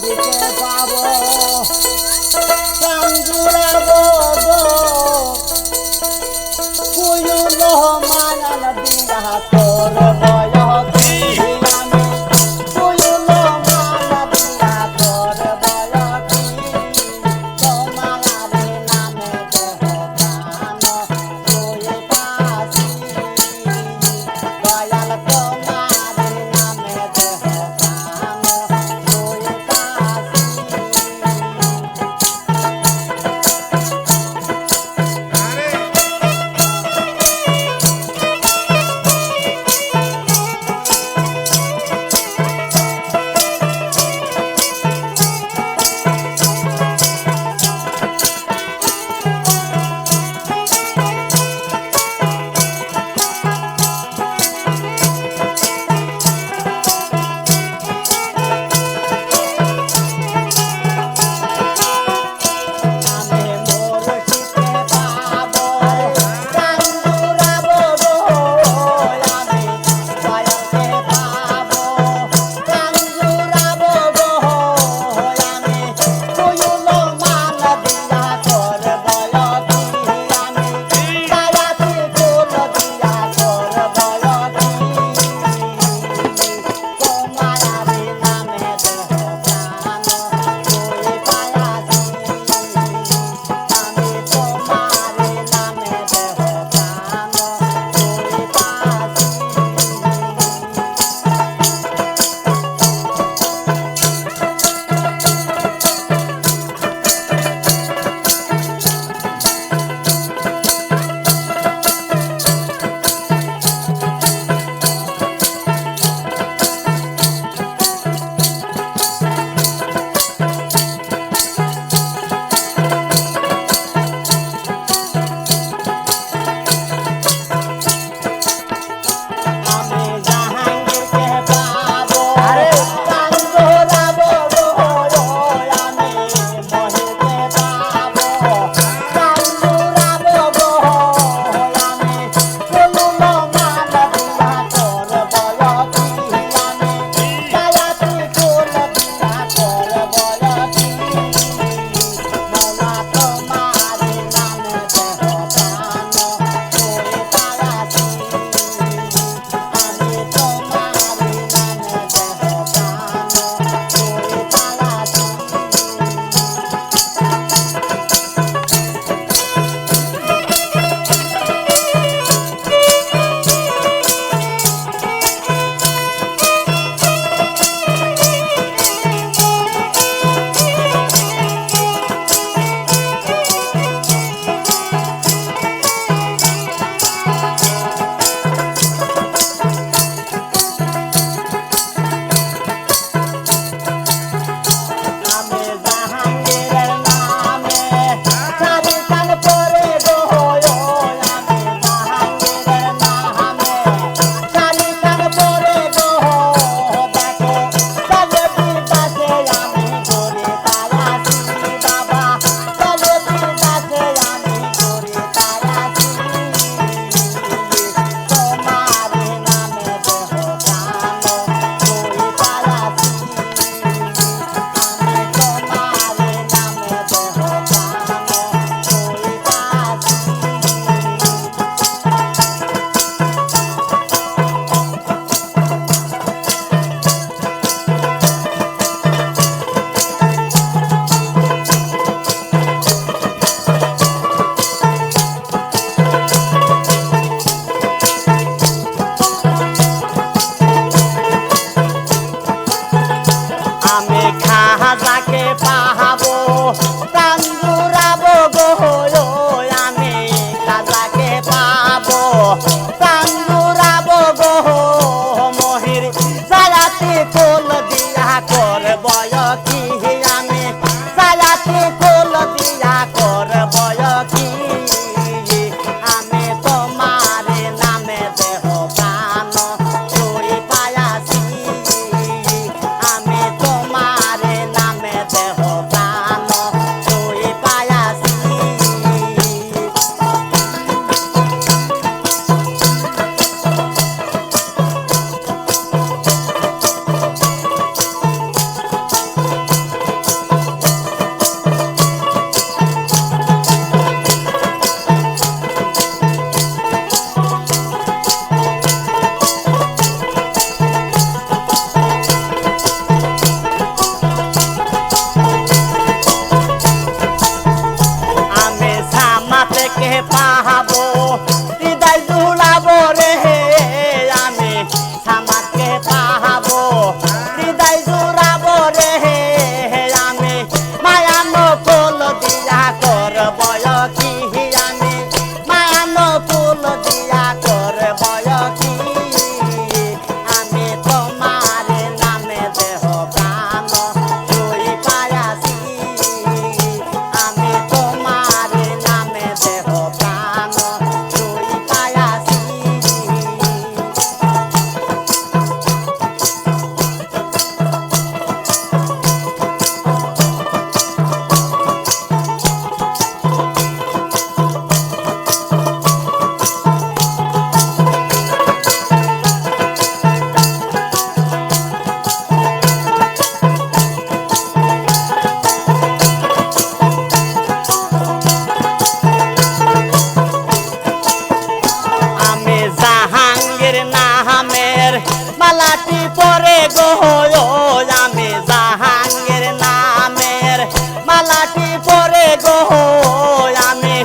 Because পাহাবো ও আমি জাহাঙ্গীর নামের। মালাটি পরে গো আমি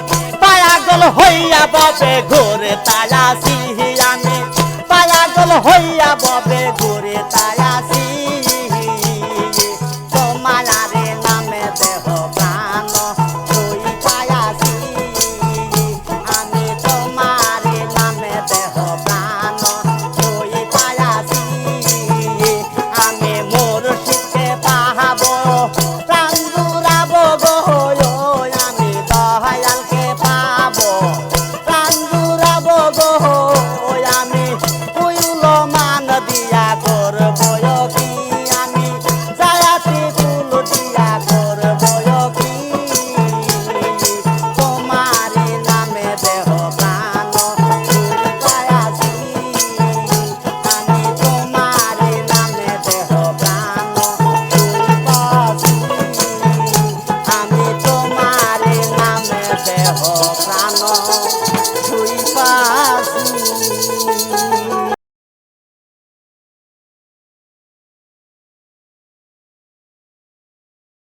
পায়াগল হইয়া ববে ঘোরে তালাসি আমি। পায়াগল হইয়া ববে